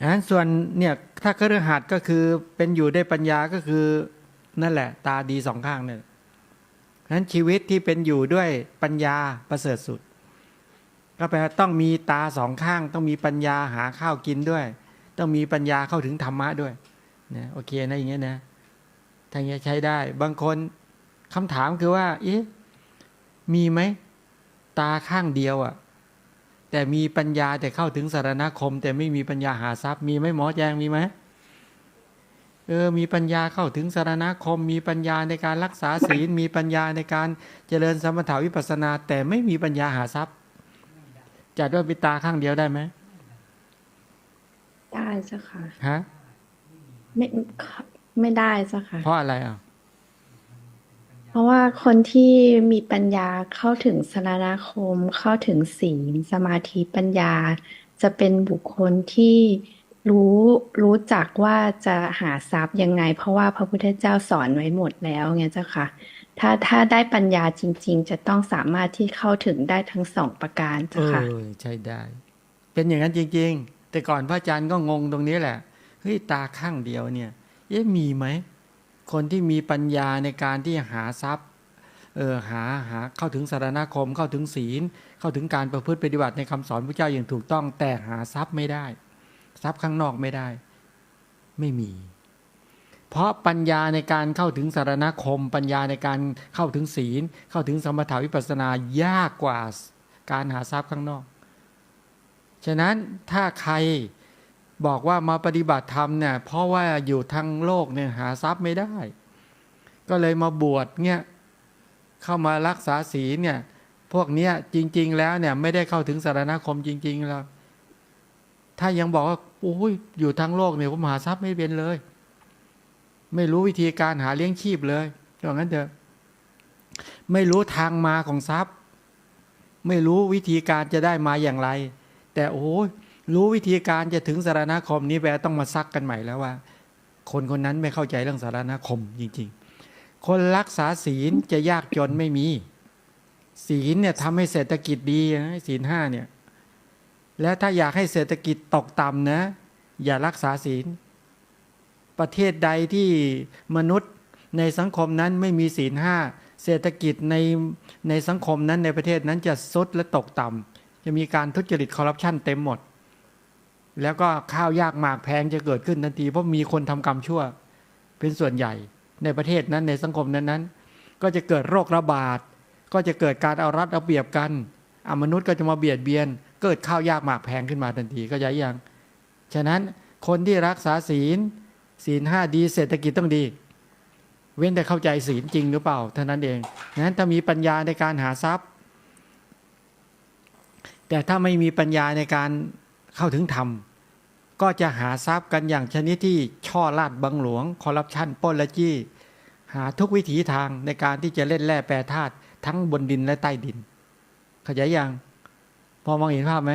ดันั้นส่วนเนี่ยถ้าเครือหัดก็คือเป็นอยู่ได้ปัญญาก็คือนั่นแหละ ตาดีสองข้างเนี่ยนั้นชีวิตที่เป็นอยู่ด้วยปัญญาประเสริฐสุด ก็แปลว่าต้องมีตาสองข้าง ต้องมีปัญญาหาข้าวกินด้วย ต้องมีปัญญาเข้าถึงธรรมะด้วยนะโอเคนะอย่างเงี้ยนะทางนี้ใช้ได้ บางคนคำถามคือว่าเอ๊ะมีไหมตาข้างเดียวอะ่ะ แต่มีปัญญาแต่เข้าถึงสารณคม แต่ไม่มีปัญญาหาทรัพย์ มีไหมหมอแจงมีไหมเออมีปัญญาเข้าถึงสารณคม มีปัญญาในการรักษาศีล มีปัญญาในการเจริญสมถาวิปัสสนา แต่ไม่มีปัญญาหาทรัพย์จัดว่าเป็นตาข้างเดียวได้ไหมได้เจ้าค่ะฮะไม่ไม่ได้เจ้าค่ะเพราะอะไรอะ เพราะว่าคนที่มีปัญญาเข้าถึงสรณคม เข้าถึงศีล สมาธิปัญญา จะเป็นบุคคลที่รู้รู้จักว่าจะหาทรัพย์ยังไง เพราะว่าพระพุทธเจ้าสอนไว้หมดแล้วไงเจ้าค่ะ ถ้าถ้าได้ปัญญาจริง ๆ จะต้องสามารถที่เข้าถึงได้ทั้งสองประการเจ้าค่ะใช่ได้ เป็นอย่างนั้นจริง ๆ แต่ก่อนพระอาจารย์ก็งงตรงนี้แหละเฮ้ยตาข้างเดียวเนี่ยเอ๊ะมีไหม คนที่มีปัญญาในการที่หาทรัพย์เออหาหาเข้าถึงสารณคม เข้าถึงศีล เข้าถึงการประพฤติปฏิบัติในคำสอนพระเจ้าอย่างถูกต้อง แต่หาทรัพย์ไม่ได้ ทรัพย์ข้างนอกไม่ได้ ไม่มี เพราะปัญญาในการเข้าถึงสารณคม ปัญญาในการเข้าถึงศีล เข้าถึงสมถาวิปัสนายากกว่าการหาทรัพย์ข้างนอก ฉะนั้นถ้าใคร บอกว่ามาปฏิบัติธรรมเนี่ยเพราะว่าอยู่ทางโลกเนี่ยหาทรัพย์ไม่ได้ ก็เลยมาบวชเนี่ยเข้ามารักษาศีลเนี่ยพวกเนี้ยจริง ๆ แล้วเนี่ยไม่ได้เข้าถึงสารณคมจริง ๆ แล้ว ถ้ายังบอกว่าโอ้ยอยู่ทางโลกเนี่ยผมหาทรัพย์ไม่เป็นเลย ไม่รู้วิธีการหาเลี้ยงชีพเลยอย่างนั้นเถอะไม่รู้ทางมาของทรัพย์ ไม่รู้วิธีการจะได้มาอย่างไร แต่โอ้ย รู้วิธีการจะถึงสารณคมนี้แปลต้องมาซักกันใหม่แล้วว่า คนคนนั้นไม่เข้าใจเรื่องสารณคมจริง ๆ คนรักษาศีลจะยากจนไม่มี ศีลเนี่ยทำให้เศรษฐกิจดีนะศีลห้าเนี่ยแล้วถ้าอยากให้เศรษฐกิจตกต่ำนะ อย่ารักษาศีล ประเทศใดที่มนุษย์ในสังคมนั้นไม่มีศีลห้าเศรษฐกิจในในสังคมนั้นในประเทศนั้นจะซุดและตกต่ำจะมีการทุจริตคอร์รัปชันเต็มหมด แล้วก็ข้าวยากหมากแพงจะเกิดขึ้นทันที เพราะมีคนทำกรรมชั่ว เป็นส่วนใหญ่ในประเทศนั้นในสังคมนั้นนั้นก็จะเกิดโรคระบาด ก็จะเกิดการเอารัดเอาเปรียบกันอมนุษย์ก็จะมาเบียดเบียน เกิดข้าวยากหมากแพงขึ้นมาทันทีก็ย้ายยังฉะนั้นคนที่รักษาศีล ศีลห้าดีเศรษฐกิจต้องดี เว้นแต่เข้าใจศีลจริงหรือเปล่าเท่านั้นเองนั้นถ้ามีปัญญาในการหาทรัพย์ แต่ถ้าไม่มีปัญญาในการ เข้าถึงธรรม ก็จะหาทรัพย์กันอย่างชนิดที่ช่อลาดบังหลวง คอร์รัปชันป้นละจี้ หาทุกวิถีทางในการที่จะเล่นแร่แปรธาตุทั้งบนดินและใต้ดินข้าใจยังพอมองเห็นภาพไหม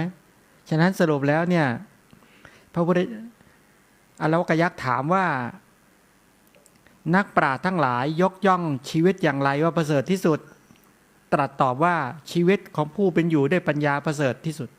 ฉะนั้นสรุปแล้วเนี่ย พระพุทธอรวกยักษ์ถามว่า นักปราชญ์ทั้งหลายยกย่องชีวิตอย่างไรว่าประเสริฐที่สุด ตรัสตอบว่าชีวิตของผู้เป็นอยู่ได้ปัญญาประเสริฐที่สุด